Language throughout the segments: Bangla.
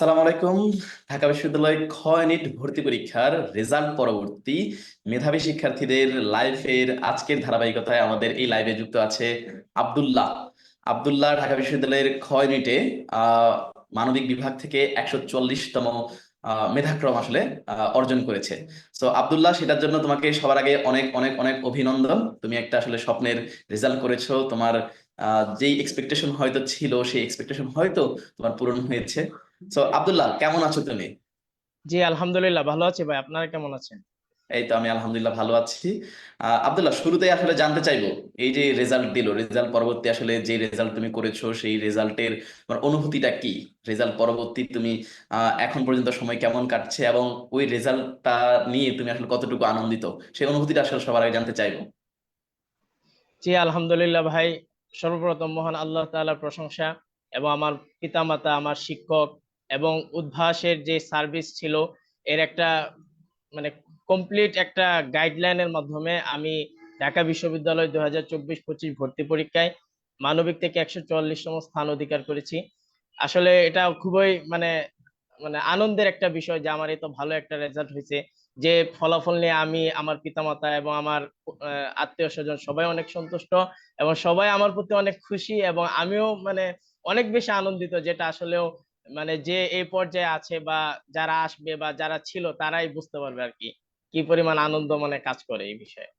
আসসালামু আলাইকুম। ঢাকা বিশ্ববিদ্যালয় খ ইউনিট ভর্তি পরীক্ষার রেজাল্ট পরবর্তী মেধাবী শিক্ষার্থীদের লাইফের আজকের ধারাবাহিকতায় আমাদের এই লাইভে যুক্ত আছে আব্দুল্লাহ। আব্দুল্লাহ ঢাকা বিশ্ববিদ্যালয়ের খ মানবিক বিভাগ থেকে একশো চল্লিশতম মেধাক্রম আসলে অর্জন করেছে। সো আব্দুল্লাহ, সেটার জন্য তোমাকে সবার আগে অনেক অনেক অনেক অভিনন্দন। তুমি একটা আসলে স্বপ্নের রেজাল্ট করেছ। তোমার যেই এক্সপেকটেশন হয়তো ছিল, সেই এক্সপেকটেশন হয়তো তোমার পূরণ হয়েছে। সো আব্দুল্লাহ কেমন আছো তুমি? জি আলহামদুলিল্লাহ ভালো আছি ভাই। আপনারা কেমন আছেন? এই তো আমি আলহামদুলিল্লাহ ভালো আছি। আব্দুল্লাহ শুরুতেই আসলে জানতে চাইব এই যে রেজাল্ট দিল রেজাল্ট পরবর্তী আসলে যে রেজাল্ট তুমি করেছ সেই রেজাল্টের অনুভূতিটা কি? রেজাল্ট পরবর্তী তুমি এখন পর্যন্ত সময় কেমন কাটছে এবং ওই রেজাল্টটা নিয়ে তুমি আসলে কতটুকু আনন্দিত? সেই অনুভূতিটা আসলে সবার আগে জানতে চাইব। জি আলহামদুলিল্লাহ ভাই। সর্বপ্রথম মহান আল্লাহ তাআলার প্রশংসা এবং আমার পিতামাতা আমার শিক্ষক এবং উদ্ভাসের যে সার্ভিস ছিল, এর একটা মানে কমপ্লিট একটা গাইডলাইনের মাধ্যমে আমি ঢাকা বিশ্ববিদ্যালয় দুই হাজার চব্বিশ পঁচিশ ভর্তি পরীক্ষায় মানবিক থেকে একশো চুয়াল্লিশতম স্থান অধিকার করেছি। আসলে এটা খুবই মানে মানে আনন্দের একটা বিষয় যে আমার এত ভালো একটা রেজাল্ট হয়েছে, যে ফলাফল নিয়ে আমি, আমার পিতামাতা এবং আমার আত্মীয় স্বজন সবাই অনেক সন্তুষ্ট এবং সবাই আমার প্রতি অনেক খুশি এবং আমিও মানে অনেক বেশি আনন্দিত, যেটা আসলেও মানে যে এই পর্যায়ে আছে বা যারা আসবে বা যারা ছিল তারাই বুঝতে পারবে আর কি কি পরিমাণ আনন্দ মানে কাজ করে এই বিষয়ে।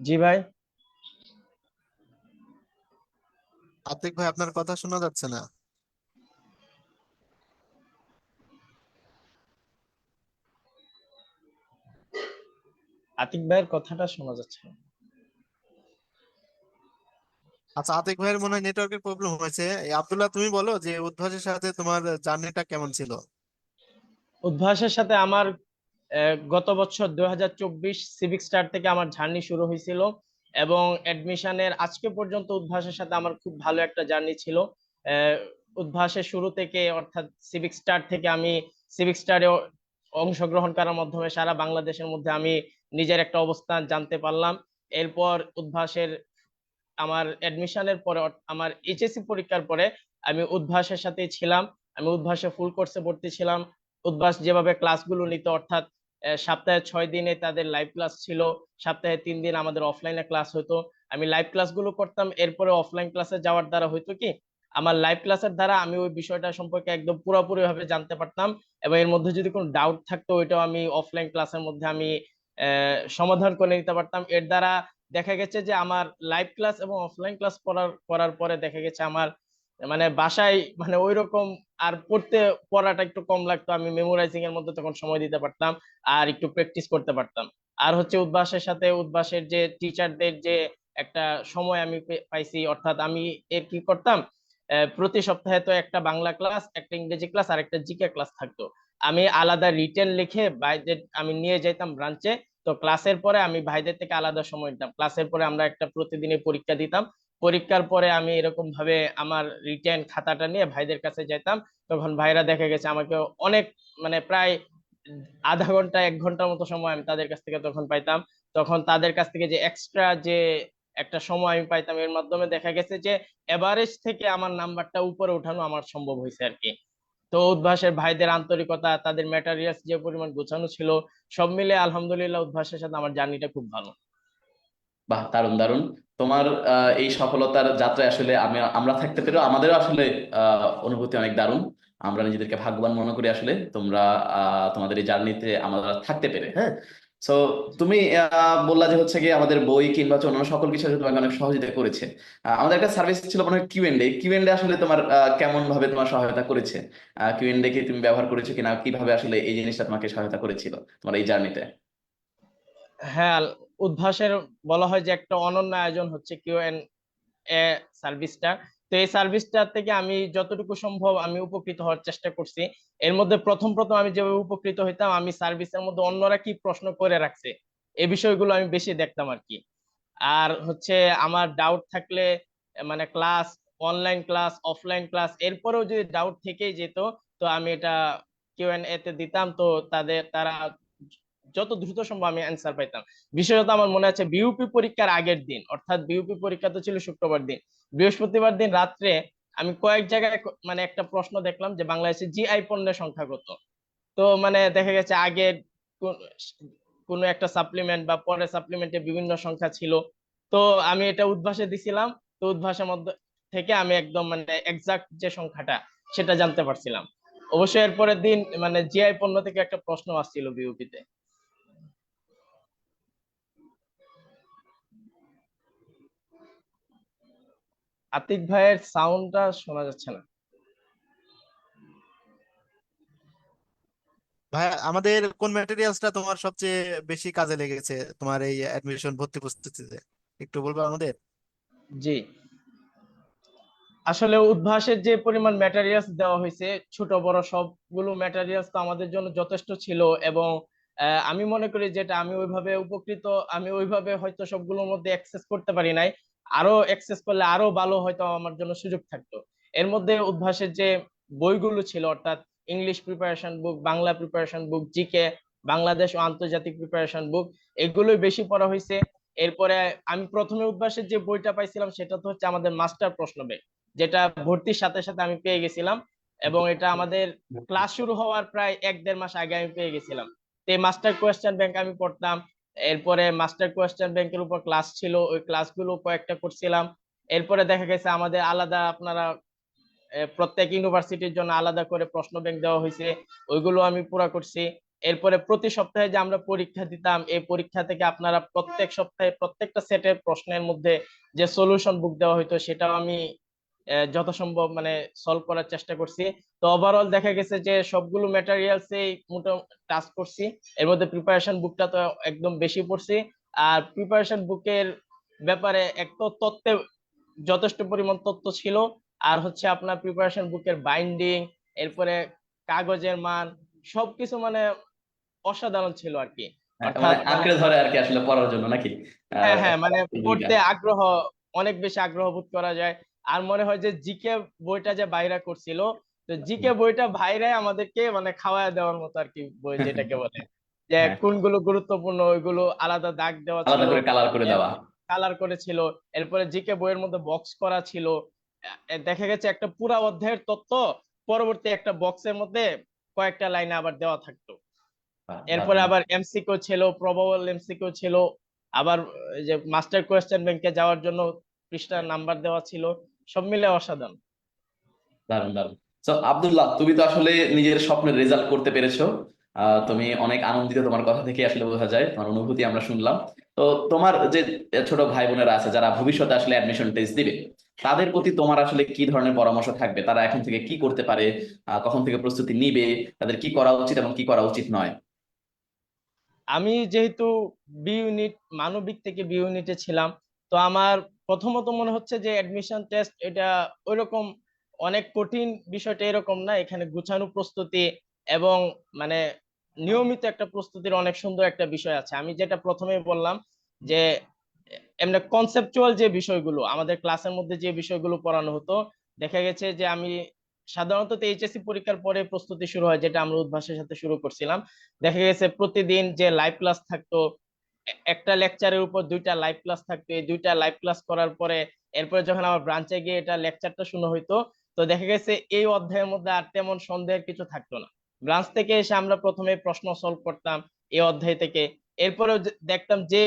জি ভাই। আতিক ভাই, আপনার কথা শোনা যাচ্ছে না। আতিক ভাইয়ের কথাটা শোনা যাচ্ছে না। আচ্ছা আতিক ভাইয়ের মনে হয় নেটওয়ার্কের প্রবলেম হয়েছে। আব্দুল্লাহ তুমি বলো যে উদ্ভাসের সাথে তোমার জার্নিটা কেমন ছিল? উদ্ভাসের সাথে আমার গত বছর দুই হাজার চব্বিশ সিভিক স্টার থেকে আমার জার্নি শুরু হয়েছিল এবং অ্যাডমিশনের আজকে পর্যন্ত উদ্ভাসের সাথে আমার খুব ভালো একটা জার্নি ছিল। উদ্ভাসের শুরু থেকে অর্থাৎ সিভিক স্টার থেকে আমি সিভিক স্টারে অংশগ্রহণ করার মাধ্যমে সারা বাংলাদেশের মধ্যে আমি নিজের একটা অবস্থান জানতে পারলাম। এরপর উদ্ভাসের আমার অ্যাডমিশনের পরে, আমার এইচএসসি পরীক্ষার পরে আমি উদ্ভাসের সাথেই ছিলাম। আমি উদ্ভাসে ফুল কোর্সে ভর্তি ছিলাম। উদ্ভাস যেভাবে ক্লাসগুলো নিত, অর্থাৎ সপ্তাহে ছয় দিনে তাদের লাইভ ক্লাস ছিল। সপ্তাহে তিন দিন আমাদের অফলাইনে ক্লাস হতো। আমি লাইভ ক্লাসগুলো করতাম। এরপরে অফলাইন ক্লাসে যাওয়ার দ্বারা হয়তো কি, আমার লাইভ ক্লাসের দ্বারা আমি ওই বিষয়টা সম্পর্কে একদম পুরোপুরি ভাবে জানতে পারতাম। এবং এর মধ্যে যদি কোনো ডাউট থাকতো, ওইটাও আমি অফলাইন ক্লাসের মধ্যে আমি সমাধান করে নিতে পারতাম। এর দ্বারা দেখা গেছে যে আমার লাইভ ক্লাস এবং অফলাইন ক্লাস করার করার পরে দেখা গেছে আমার মানে বাসায় মানে ওই রকম আর পড়তে, পড়াটা একটু কম লাগতো। আমি মেমোরাইজিং এর মধ্যে তখন সময় দিতে পারতাম আর একটু প্র্যাকটিস করতে পারতাম। আর হচ্ছে উদ্ভাসের সাথে উদ্ভাসের যে টিচারদের যে একটা সময় আমি পাইছি, অর্থাৎ আমি এর কি করতাম? প্রতি সপ্তাহে তো একটা বাংলা ক্লাস একটা ইংরেজি ক্লাস আর একটা জিকে ক্লাস থাকতো। আমি আলাদা রিটেন লিখে ভাইদের, আমি নিয়ে যেতাম ব্রাঞ্চে তো ক্লাসের পরে আমি ভাইদের থেকে আলাদা সময় দিতাম। ক্লাসের পরে আমরা একটা প্রতিদিনের পরীক্ষা দিতাম। পরীক্ষার পরে আমি এরকম ভাবে আমার রিটেন খাতাটা নিয়ে ভাইদের কাছে যেতাম তখন ভাইরা দেখা গেছে আমাকে অনেক মানে প্রায় আধা ঘণ্টা, এক ঘণ্টার মতো সময় আমি তাদের কাছ থেকে তখন পাইতাম। তখন তাদের কাছ থেকে যে এক্সট্রা যে একটা সময় আমি পাইতাম, এর মাধ্যমে দেখা গেছে যে এভারেজ থেকে আমার নাম্বারটা উপরে ওঠানো আমার সম্ভব হয়েছে আর কি। তো উদ্ভাসের ভাইদের আন্তরিকতা তাদের ম্যাটারিয়ালস যে পরিমাণ গোছানো ছিল সব মিলে আলহামদুলিল্লাহ উদ্ভাসের সাথে আমার জার্নিটা খুব ভালো। বাহ দারুণ দারুণ। তোমার আহ, এই সফলতার যাত্রায় আসলে আমি আমরা থাকতে পেরেও আমাদেরও আসলে আহ, অনুভূতি অনেক দারুণ। আমরা নিজেদেরকে ভাগ্যবান মনে করি আসলে তোমরা আহ, তোমাদের এই জার্নিতে আমরা থাকতে পেরে। হ্যাঁ। সো তুমি বললা যে হচ্ছে কি আমাদের বই কিংবা হচ্ছে অন্যান্য সকল কিছু তোমাকে অনেক সহযোগিতা করেছে। আমাদের একটা সার্ভিস ছিল মনে হয় কিউ এন্ড কিউ এন্ড আসলে তোমার কেমন ভাবে তোমার সহায়তা করেছে? কিউ এন্ড কি তুমি ব্যবহার করেছ কিনা? কীভাবে আসলে এই জিনিসটা তোমাকে সহায়তা করেছিল তোমার এই জার্নিতে হ্যাঁ উদ্ভাসের বলা হয় যে একটা অনন্য আয়োজন হচ্ছে কিউ এন এ সার্ভিসটা তো এই সার্ভিসটা থেকে আমি যতটুকু সম্ভব আমি উপকৃত হওয়ার চেষ্টা করছি। এর মধ্যে প্রথম প্রথম আমি যেভাবে উপকৃত হইতাম, আমি সার্ভিসের মধ্যে অন্যরা কি প্রশ্ন করে রাখছে, এই বিষয়গুলো আমি বেশি দেখতাম আর কি। আর হচ্ছে আমার ডাউট থাকলে মানে class online class offline class এরপরেও যদি ডাউট থেকেই যেত, তো আমি এটা কিউ এন এ তে দিতাম, তো তাদের, তারা যত দ্রুত সম্ভব আমি অ্যান্সার পাইতাম। বিশেষত আমার মনে আছে বিউপি পরীক্ষার আগের দিন, অর্থাৎ বিউপি পরীক্ষা তো ছিল শুক্রবার দিন। বৃহস্পতিবার দিন রাত্রে আমি কয়েক জায়গায় মানে একটা প্রশ্ন দেখলাম যে বাংলাদেশে জিআই পণ্যের সংখ্যা কত? তো মানে দেখা গেছে আগে কোন- একটা সাপ্লিমেন্ট বা পরের সাপ্লিমেন্টে বিভিন্ন সংখ্যা ছিল। তো আমি এটা উদ্ভাসে দিছিলাম। তো উদ্ভাসের মধ্যে থেকে আমি একদম মানে এক্সাক্ট যে সংখ্যাটা, সেটা জানতে পারছিলাম। অবশ্যই এরপরের দিন মানে জিআই পণ্য থেকে একটা প্রশ্ন আসছিল বিউপিতে আতিক ভাইয়ের সাউন্ডটা শোনা যাচ্ছে না। ভাই আমাদের কোন ম্যাটেরিয়ালসটা তোমার সবচেয়ে বেশি কাজে লেগেছে? তোমার এই অ্যাডমিশন ভর্তি প্রস্তুতিতে। একটু বলবে আমাদের? জি। আসলে উদ্ভাসের যে পরিমাণ ম্যাটেরিয়ালস দেওয়া হয়েছে ছোট বড় সবগুলো ম্যাটেরিয়ালস তো আমাদের জন্য যথেষ্ট ছিল এবং আমি মনে করি যেটা আমি ওইভাবে উপকৃত আমি ওইভাবে হয়তো সবগুলোর মধ্যে অ্যাক্সেস করতে পারি নাই। আরও অ্যাক্সেস করলে আরও ভালো হয়তো আমার জন্য সুযোগ থাকতো। এর মধ্যে উদ্ভাসের যে বইগুলো ছিল, অর্থাৎ English preparation book Bangla preparation book GK Bangladesh ও আন্তর্জাতিক প্রিপারেশন বুক এগুলোই বেশি পড়া হয়েছে। এরপরে আমি প্রথমে উদ্ভাসের যে বইটা পাইছিলাম, সেটা তো হচ্ছে আমাদের মাস্টার প্রশ্ন ব্যাংক যেটা ভর্তির সাথে সাথে আমি পেয়ে গেছিলাম এবং এটা আমাদের ক্লাস শুরু হওয়ার প্রায় এক দেড় মাস আগে আমি পেয়ে গেছিলাম। তো মাস্টার কোয়েশ্চেন ব্যাংক আমি পড়তাম এরপরে মাস্টার কোয়েশ্চেন ব্যাংকের উপর ক্লাস ছিল, ওই ক্লাসগুলো কয়েকটা করছিলাম। এরপরে দেখা গেছে আমাদের আলাদা আপনারা প্রত্যেক ইউনিভার্সিটির জন্য আলাদা করে প্রশ্ন ব্যাংক দেওয়া হয়েছে, ওইগুলো আমি পুরা করছি। এরপরে প্রতি সপ্তাহে যে আমরা পরীক্ষা দিতাম, এই পরীক্ষা থেকে আপনারা প্রত্যেক সপ্তাহে প্রত্যেকটা সেটের প্রশ্নের মধ্যে যে সলিউশন বুক দেওয়া হইতো, সেটাও আমি যথাসম্ভব মানে সলভ করার চেষ্টা করছি। তো ওভারঅল দেখা গেছে যে সবগুলো ম্যাটেরিয়ালস এই মোটামুটি টাচ করছি। এর মধ্যে প্রিপারেশন বুকটা তো একদম বেশি পড়ছি। আর প্রিপারেশন বুকের ব্যাপারে এক তো তথ্যে যথেষ্ট পরিমাণ তথ্য ছিল। আর হচ্ছে আপনার প্রিপারেশন বুকের বাইন্ডিং এরপরে কাগজের মান সবকিছু মানে অসাধারণ ছিল আর কি। মানে আঁকড়ে ধরে আর কি আসলে পড়ার জন্য নাকি? হ্যাঁ হ্যাঁ মানে পড়তে আগ্রহ অনেক বেশি আগ্রহ বোধ করা যায়। আর মনে হয় যে জিকে বইটা যে বাইরা করছিল তো জিকে বইটা ভাইরা আমাদেরকে মানে খাওয়ায় দেওয়ার মতো আর কি বই যেটাকে বলে। যে হ্যাঁ। কোনগুলো গুরুত্বপূর্ণ ওইগুলো আলাদা দাগ দেওয়া আলাদা করে কালার করে দেওয়া। কালার করেছিল। এরপরে জিকে বইয়ের মধ্যে বক্স করা ছিল। দেখা গেছে একটা পুরা অধ্যায়ের তত্ত্ব পরবর্তী একটা বক্সের মধ্যে কয়েকটা লাইনে আবার দেওয়া থাকতো। এরপরে। আবার এমসিকিউ ছিল প্রবাবল এমসিকিউ ছিল। আবার যে মাস্টার কোয়েশ্চেন ব্যাংকে যাওয়ার জন্য পৃষ্ঠার নাম্বার দেওয়া ছিল। সব মিলে অসাধারণ। দারুণ দারুণ। তো আব্দুল্লাহ তুমি তো আসলে নিজের স্বপ্নের রেজাল্ট করতে পেরেছ। তুমি অনেক আনন্দিত তোমার কথা থেকে আসলে বোঝা যায় তোমার অনুভূতি আমরা শুনলাম। তো তোমার যে ছোট ভাই বোনেরা আছে যারা ভবিষ্যতে আসলে অ্যাডমিশন টেস্ট দিবে তাদের প্রতি তোমার আসলে কি ধরনের পরামর্শ থাকবে? তারা এখন থেকে কি করতে পারে? কখন থেকে প্রস্তুতি নিবে? তাদের কি করা উচিত এবং কি করা উচিত নয়? আমি যেহেতু বি ইউনিট মানবিক থেকে বি ইউনিটে ছিলাম তো আমার প্রথমত মনে হচ্ছে যে অ্যাডমিশন টেস্ট এটা ওইরকম অনেক কঠিন বিষয়টা এরকম না, এখানে গুছানো প্রস্তুতি এবং মানে নিয়মিত একটা প্রস্তুতির অনেক সুন্দর একটা বিষয় আছে। আমি যেটা প্রথমেই বললাম যে এমনি কনসেপচুয়াল যে বিষয়গুলো, আমাদের ক্লাসের মধ্যে যে বিষয়গুলো পড়ানো হতো, দেখা গেছে যে আমি সাধারণত এইচএসসি পরীক্ষার পরে প্রস্তুতি শুরু হয়, যেটা আমরা উদ্ভাসের সাথে শুরু করছিলাম। দেখা গেছে প্রতিদিন যে লাইভ ক্লাস থাকতো একটা লেকচারের উপর দুইটা লাইভ ক্লাস থাকতো। এই দুইটা লাইভ ক্লাস করার পরে এরপরে যখন আমার ব্রাঞ্চে গিয়ে এটা লেকচারটা শুনে হইতো তো দেখা গেছে এই অধ্যায়ের মধ্যে আর তেমন সন্দেহের কিছু থাকতো না। ব্রাঞ্চ থেকে এসে আমরা প্রথমে প্রশ্ন সলভ করতাম এই অধ্যায় থেকে। এরপরেও যে- দেখতাম যে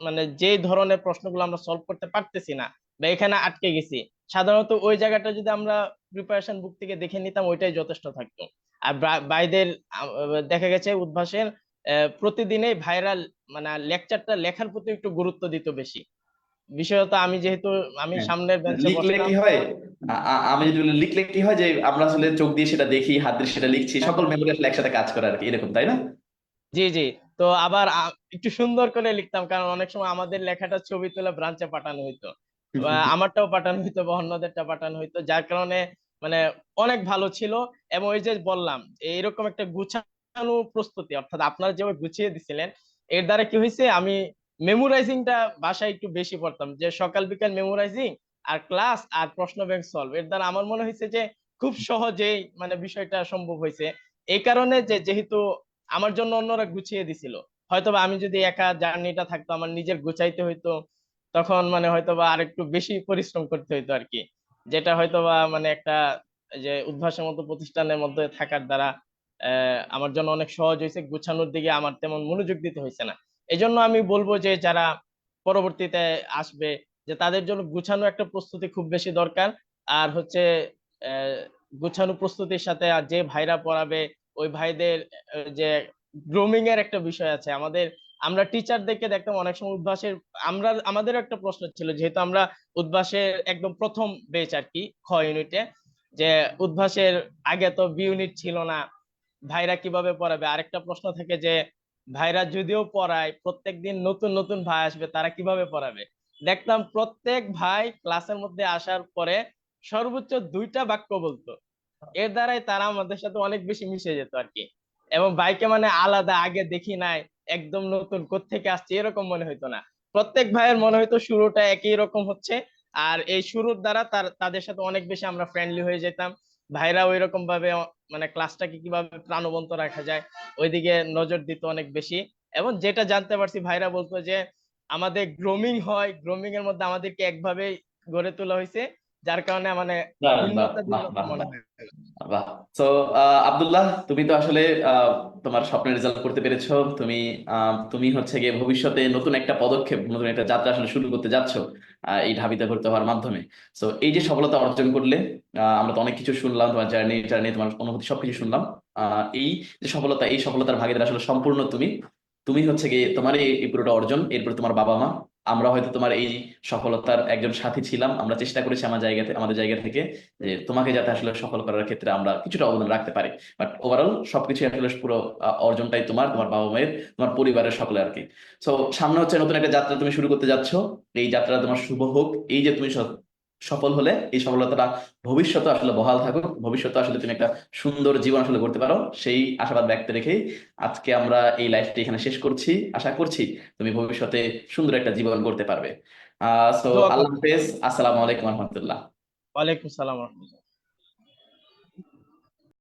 মানে যে ধরনের প্রশ্নগুলো আমরা সলভ করতে পারতেছি না বা এখানে আটকে গেছি সাধারণত ওই জায়গাটা যদি আমরা প্রিপারেশন বুক থেকে দেখে নিতাম ওইটাই যথেষ্ট থাকতো। আর বা- ভাইদের আহ, দেখা গেছে উদ্ভাসের প্রতিদিনেই ভাইরাল মানে লেকচারটা লেখার প্রতি একটু গুরুত্ব দিত বেশি। বিষয়ত আমি যেহেতু আমি হ্যাঁ। সামনের বেঞ্চে লিখলে কি হয়? আমি যদি বলি, লিখলে কি হয় যে আমরা আসলে চোখ দিয়ে সেটা দেখি হাত দিয়ে সেটা লিখছি সকল মেমোরি আসলে একসাথে কাজ করে আর কি এরকম তাই না? জি জি। তো আবার একটু সুন্দর করে লিখতাম কারণ অনেক সময় আমাদের লেখাটা ছবি তুলে ব্রাঞ্চে পাঠানো হইতো। আমারটাও পাঠানো হইতো বা অন্যদেরটা পাঠানো হইতো যার কারণে মানে অনেক ভালো ছিল। এবং ওই যে বললাম এইরকম একটা গুছানো প্রস্তুতি, অর্থাৎ আপনারা যেভাবে গুছিয়ে দিছিলেন, এর দ্বারা কি হয়েছে আমি মেমোরাইজিংটা বাসায় একটু বেশি পড়তাম, যে সকাল, বিকাল মেমোরাইজিং আর ক্লাস আর প্রশ্ন ব্যাংক সলভ এর দ্বারা আমার মনে হয়েছে যে খুব সহজেই মানে বিষয়টা সম্ভব হয়েছে এই কারণে যে যেহেতু আমার জন্য অন্যরা গুছিয়ে দিছিল, হয়তোবা আমি যদি একা জার্নিটা থাকতো, আমার নিজের গুছাইতে হইতো, তখন মানে হয়তোবা আরেকটু বেশি পরিশ্রম করতে হইতো আর কি। যেটা হয়তোবা মানে একটা যে উদ্ভাসের মতো প্রতিষ্ঠানের মধ্যে থাকার দ্বারা আমার জন্য অনেক সহজ হয়েছে। গুছানোর দিকে আমার তেমন মনোযোগ দিতে হয়েছে না। এই জন্য আমি বলব যে, যারা পরবর্তীতে আসবে, যে তাদের জন্য গুছানো একটা প্রস্তুতি খুব বেশি দরকার। আর হচ্ছে গুছানো প্রস্তুতির সাথে আর যে ভাইরা পড়াবে, ওই ভাইদের যে গ্রুমিং এর একটা বিষয় আছে। আমাদের, আমরা টিচারদেরকে দেখতাম অনেক সময় উদ্ভাসের, আমরা, আমাদের একটা প্রশ্ন ছিল, যেহেতু আমরা উদ্ভাসের একদম প্রথম বেচ আর কি, খ ইউনিটে যে উদ্ভাসের আগে তো বি ইউনিট ছিল না। ভাইরা কীভাবে পড়াবে? আরেকটা প্রশ্ন থাকে যে, ভাইরা যদিও পড়ায়, প্রত্যেকদিন নতুন নতুন ভাই আসবে, তারা কীভাবে পড়াবে? দেখতাম প্রত্যেক ভাই ক্লাসের মধ্যে আসার পরে সর্বোচ্চ দুইটা বাক্য বলতো। এর দ্বারাই তারা আমাদের সাথে অনেক বেশি মিশে যেত আর কি এবং ভাইকে মানে আলাদা, আগে দেখি নাই, একদম নতুন, কোত্থেকে আসছে, এরকম মনে হইতো না। প্রত্যেক ভাইয়ের মনে হইতো শুরুটা একই রকম হচ্ছে, আর এই শুরুর দ্বারা তার, তাদের সাথে অনেক বেশি আমরা ফ্রেন্ডলি হয়ে যেতাম। ভাইরা ওই রকম ভাবে মানে ক্লাসটাকে কীভাবে প্রাণবন্ত রাখা যায়, ওইদিকে নজর দিত অনেক বেশি। এবং যেটা জানতে পারছি, ভাইরা বলতো যে, আমাদের গ্রোমিং হয় গ্রোমিং এর মধ্যে আমাদেরকে একভাবে গড়ে তোলা হয়েছে। যার কারণে মানে সো আব্দুল্লাহ তুমি তো আসলে তোমার স্বপ্নের রেজাল্ট করতে পেরেছ। তুমি তুমি হচ্ছে গিয়ে ভবিষ্যতে নতুন একটা পদক্ষেপ নতুন একটা যাত্রা আসলে শুরু করতে যাচ্ছ এই ঢাবিতে ভর্তি হওয়ার মাধ্যমে। সো এই যে সফলতা অর্জন করলে আহ, আমরা তো অনেক কিছু শুনলাম তোমার জার্নি জার্নি তোমার অনুভূতি সবকিছু শুনলাম। আহ, এই যে সফলতা এই সফলতার ভাগীদার আসলে সম্পূর্ণ তুমি। তুমি হচ্ছে গিয়ে তোমার এই পুরোটা অর্জন এরপর তোমার বাবা মা আমরা হয়তো তোমার এই সফলতার একজন সাথী ছিলাম। আমরা চেষ্টা করেছি আমার জায়গা আমাদের জায়গা থেকে যে তোমাকে যাতে আসলে সফল করার ক্ষেত্রে আমরা কিছুটা অবদান রাখতে পারি। বাট ওভারঅল সবকিছু আসলে পুরো অর্জনটাই তোমার তোমার বাবা মায়ের তোমার পরিবারের সকলে আর কি সো সামনে হচ্ছে নতুন একটা যাত্রা তুমি শুরু করতে যাচ্ছ। এই যাত্রা তোমার শুভ হোক। এই যে তুমি সফল হলে এই সফলতাটা ভবিষ্যতে আসলে বহাল থাকুক। ভবিষ্যতে আসলে তুমি একটা সুন্দর জীবন আসলে করতে পারো। সেই আশাবাদ ব্যক্ত রেখেই আজকে আমরা এই লাইফটি এখানে শেষ করছি। আশা করছি তুমি ভবিষ্যতে সুন্দর একটা জীবন করতে পারবে। আহ সো আল্লাহ। হাফেজ। আসসালামু আলাইকুম রহমতুল্লাহ। ওয়ালাইকুম সালাম রহমতুল্লাহ।